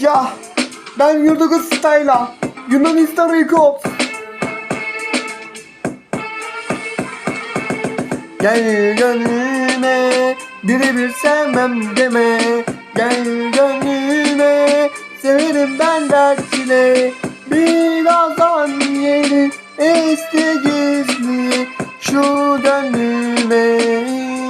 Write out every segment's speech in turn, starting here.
Ya. Ben Yurdugus Style'a Yunanistan Records Gel gönlüme birebir sevmem deme. Gel gönlüme severim ben dertçile. Birazdan yeni esti gizli. Şu gönlüme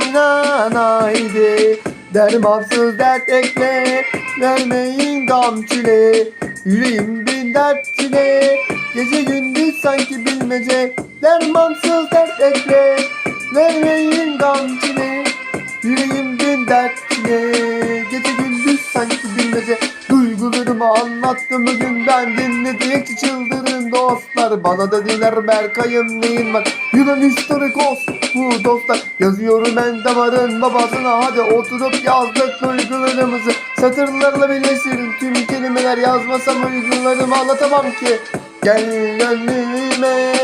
inan haydi Dermansız dert ekle Vermeyin gam çile. Yüreğim bin dert çile. Gece gündüz sanki bilmece. Dermansız dert ekle Vermeyin gam çile. Yüreğim bin dert çile. Gece gündüz sanki bilmece. Duygularımı anlattım bugün ben Dinledikçe dostlar Bana dediler Berkay'ım neyin var? Yunanistan Rekos bu dostlar. Yazıyorum ben damarın babasına Hadi oturup yazdık duygularımızı. Satırlarla birleştirin tüm kelimeler Yazmasam duygularımı anlatamam ki. Gel gönlüme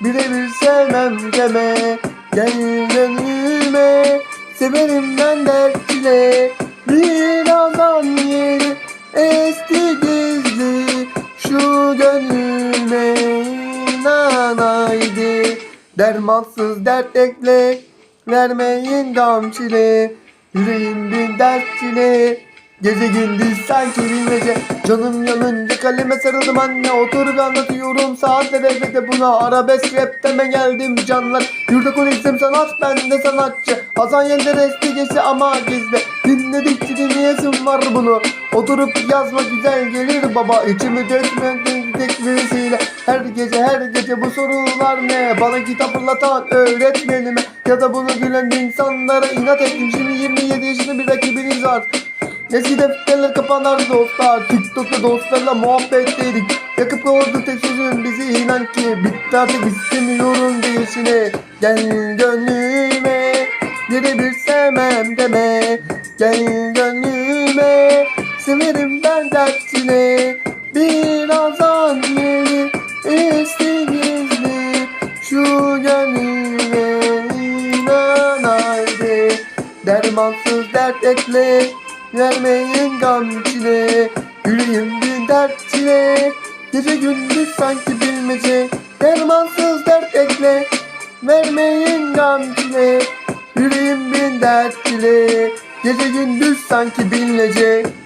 Birebir sevmem deme. Gel gönlüme Severim ben dertçile Birazdan inan haydi Dermansız dert ekle Vermeyin gam çile. Yüreğim bin dert çile. Gece gündüz sanki bilmece Canım yanınca kaleme sarıldım anne. Oturup anlatıyorum saatler elbette buna. Arabesk rap deme geldim canlar. Yurda konuştum sanat ben de sanatçı. Hasan Yender eski geçti ama gizli. Dinledikçe dinleyesim var bunu Oturup yazma güzel gelir baba. İçimi dökmek tek birisiyle Her gece her gece bu sorular ne? Bana kitap fırlatan öğretmenime Ya da bunu gülen insanlara inat ettim. Şimdi 27 yaşında bir rakibiniz var. Eski defterler kapanardı dostlar. TikTok'ta dostlarla muhabbetteydik Yakıp kavurdu tek sözün bizi inan ki. Bitti artık istemiyorum değişini Gel gönlüme Birebir sevmem deme. Gel gönlüme Severim ben dertine Birazdan yeri Esti gizli Şu gönlüme inan haydi. Dermansız dert ekle Vermeyin gam çile Yüreğim bir dert çile Gece gündüz sanki bilmece. Dermansız dert ekle Vermeyin gam çile Yüreğim bin dert çile Gece gündüz sanki bilmece